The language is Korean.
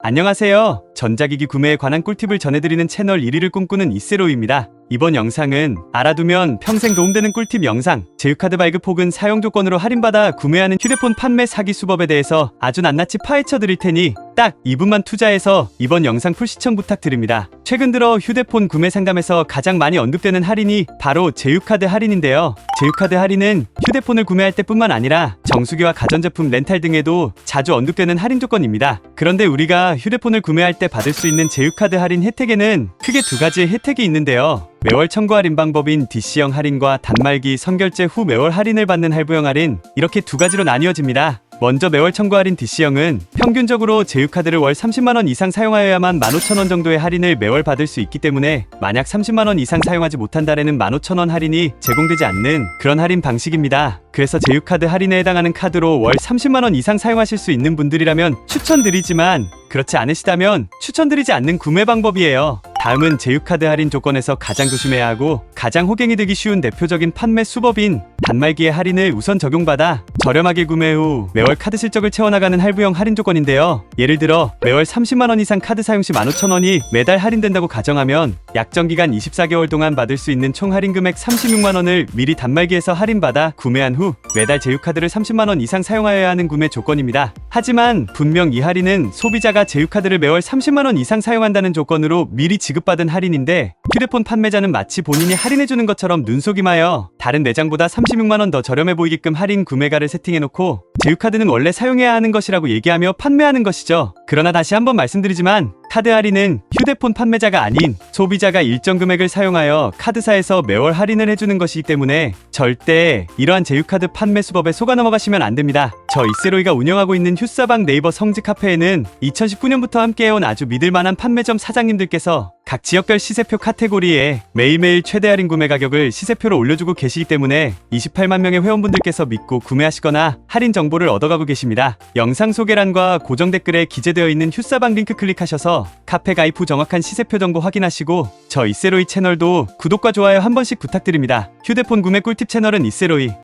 안녕하세요. 전자기기 구매에 관한 꿀팁을 전해드리는 채널 1위를 꿈꾸는 이세로입니다. 이번 영상은 알아두면 평생 도움되는 꿀팁 영상, 제휴카드 발급 혹은 사용 조건으로 할인받아 구매하는 휴대폰 판매 사기 수법에 대해서 아주 낱낱이 파헤쳐 드릴 테니 딱 2분만 투자해서 이번 영상 풀 시청 부탁드립니다. 최근 들어 휴대폰 구매 상담에서 가장 많이 언급되는 할인이 바로 제휴카드 할인인데요. 제휴카드 할인은 휴대폰을 구매할 때뿐만 아니라 정수기와 가전제품 렌탈 등에도 자주 언급되는 할인 조건입니다. 그런데 우리가 휴대폰을 구매할 때 받을 수 있는 제휴카드 할인 혜택에는 크게 두 가지의 혜택이 있는데요. 매월 청구 할인 방법인 DC형 할인과 단말기 선결제 후 매월 할인을 받는 할부형 할인 이렇게 두 가지로 나뉘어집니다. 먼저 매월 청구 할인 DC형은 평균적으로 제휴카드를 월 30만원 이상 사용하여야만 15,000원 정도의 할인을 매월 받을 수 있기 때문에 만약 30만원 이상 사용하지 못한 달에는 15,000원 할인이 제공되지 않는 그런 할인 방식입니다. 그래서 제휴카드 할인에 해당하는 카드로 월 30만원 이상 사용하실 수 있는 분들이라면 추천드리지만 그렇지 않으시다면 추천드리지 않는 구매 방법이에요. 다음은 제휴카드 할인 조건에서 가장 조심해야 하고 가장 호갱이 되기 쉬운 대표적인 판매 수법인 단말기의 할인을 우선 적용받아 저렴하게 구매 후 매월 카드 실적을 채워나가는 할부형 할인 조건인데요. 예를 들어 매월 30만원 이상 카드 사용 시 15,000원이 매달 할인된다고 가정하면 약정 기간 24개월 동안 받을 수 있는 총 할인 금액 36만원을 미리 단말기에서 할인받아 구매한 후 매달 제휴카드를 30만원 이상 사용하여야 하는 구매 조건입니다. 하지만 분명 이 할인은 소비자가 제휴카드를 매월 30만원 이상 사용한다는 조건으로 미리 지급받은 할인인데 휴대폰 판매자는 마치 본인이 할인해주는 것처럼 눈속임하여 다른 매장보다 36만원 더 저렴해 보이게끔 할인 구매가를 세팅해놓고 제휴카드는 원래 사용해야 하는 것이라고 얘기하며 판매하는 것이죠. 그러나 다시 한번 말씀드리지만 카드 할인은 휴대폰 판매자가 아닌 소비자가 일정 금액을 사용하여 카드사에서 매월 할인을 해주는 것이기 때문에 절대 이러한 제휴카드 판매 수법에 속아 넘어가시면 안 됩니다. 저 이세로이가 운영하고 있는 휴사방 네이버 성지 카페에는 2019년부터 함께해온 아주 믿을만한 판매점 사장님들께서 각 지역별 시세표 카테고리에 매일매일 최대 할인 구매 가격을 시세표로 올려주고 계시기 때문에 28만 명의 회원분들께서 믿고 구매하시거나 할인 정보를 얻어가고 계십니다. 영상 소개란과 고정 댓글에 기재되어 있는 휴사방 링크 클릭하셔서 카페 가입 후 정확한 시세표 정보 확인하시고 저 이세로이 채널도 구독과 좋아요 한 번씩 부탁드립니다. 휴대폰 구매 꿀팁 채널은 이세로이